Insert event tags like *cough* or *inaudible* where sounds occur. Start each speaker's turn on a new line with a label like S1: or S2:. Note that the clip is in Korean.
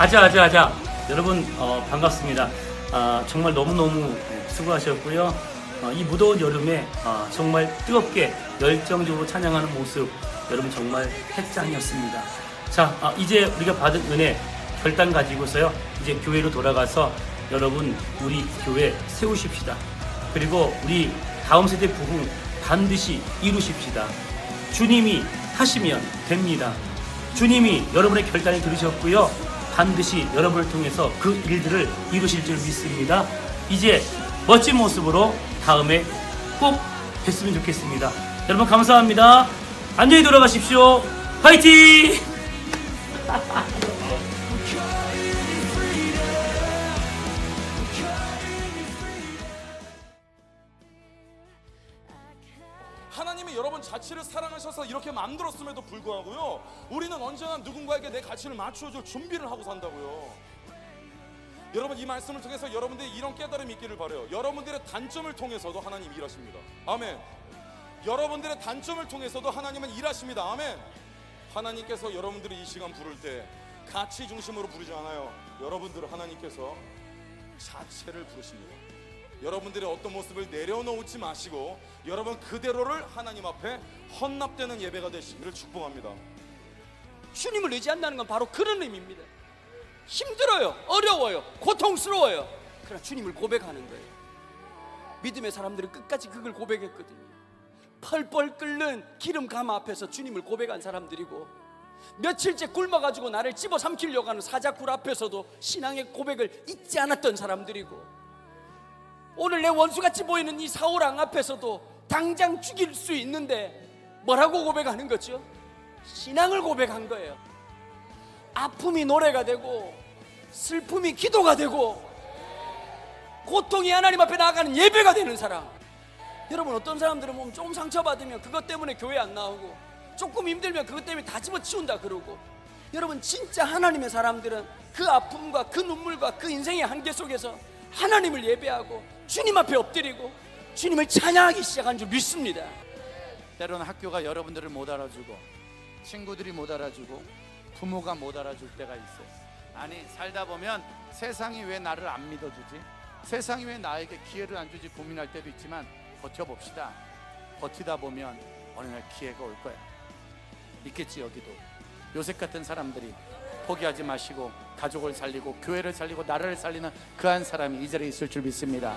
S1: 아자 아자 아자 여러분 어, 반갑습니다. 아, 정말 너무너무 수고하셨고요. 어, 이 무더운 여름에 아, 정말 뜨겁게 열정적으로 찬양하는 모습 여러분 정말 핵장이었습니다. 자 아, 이제 우리가 받은 은혜 결단 가지고서요 이제 교회로 돌아가서 여러분 우리 교회 세우십시다. 그리고 우리 다음 세대 부흥 반드시 이루십시다. 주님이 하시면 됩니다. 주님이 여러분의 결단을 들으셨고요. 반드시 여러분을 통해서 그 일들을 이루실 줄 믿습니다. 이제 멋진 모습으로 다음에 꼭 뵀으면 좋겠습니다. 여러분 감사합니다. 안녕히 돌아가십시오. 화이팅! *laughs*
S2: 하나님이 여러분 자취를 사랑하셔서 이렇게 만들었음에도 불구하고요 우리는 언제나 누군가에게 내 가치를 맞춰줄 준비를 하고 산다고요. 여러분 이 말씀을 통해서 여러분들이 이런 깨달음이 있기를 바래요. 여러분들의 단점을 통해서도 하나님 일하십니다. 아멘. 여러분들의 단점을 통해서도 하나님은 일하십니다. 아멘. 하나님께서 여러분들이 이 시간 부를 때 가치 중심으로 부르지 않아요. 여러분들을 하나님께서 자체를 부르십니다 여러분들의 어떤 모습을 내려놓지 마시고 여러분 그대로를 하나님 앞에 헌납되는 예배가 되시기를 축복합니다.
S3: 주님을 의지한다는 건 바로 그런 의미입니다. 힘들어요, 어려워요, 고통스러워요. 그러나 주님을 고백하는 거예요. 믿음의 사람들은 끝까지 그걸 고백했거든요. 펄펄 끓는 기름 감 앞에서 주님을 고백한 사람들이고 며칠째 굶어가지고 나를 집어 삼키려고 하는 사자굴 앞에서도 신앙의 고백을 잊지 않았던 사람들이고 오늘 내 원수같이 보이는 이 사오랑 앞에서도 당장 죽일 수 있는데 뭐라고 고백하는 거죠? 신앙을 고백한 거예요. 아픔이 노래가 되고 슬픔이 기도가 되고 고통이 하나님 앞에 나아가는 예배가 되는 사람. 여러분 어떤 사람들은 보면 조금 상처받으면 그것 때문에 교회 안 나오고 조금 힘들면 그것 때문에 다 집어치운다 그러고 여러분 진짜 하나님의 사람들은 그 아픔과 그 눈물과 그 인생의 한계 속에서 하나님을 예배하고 주님 앞에 엎드리고 주님을 찬양하기 시작한 줄 믿습니다.
S4: 때로는 학교가 여러분들을 못 알아주고 친구들이 못 알아주고 부모가 못 알아줄 때가 있어요. 아니 살다 보면 세상이 왜 나를 안 믿어주지? 세상이 왜 나에게 기회를 안 주지 고민할 때도 있지만 버텨봅시다. 버티다 보면 어느 날 기회가 올 거야. 있겠지 여기도. 요셉 같은 사람들이 포기하지 마시고 가족을 살리고 교회를 살리고 나라를 살리는 그 한 사람이 이 자리에 있을 줄 믿습니다.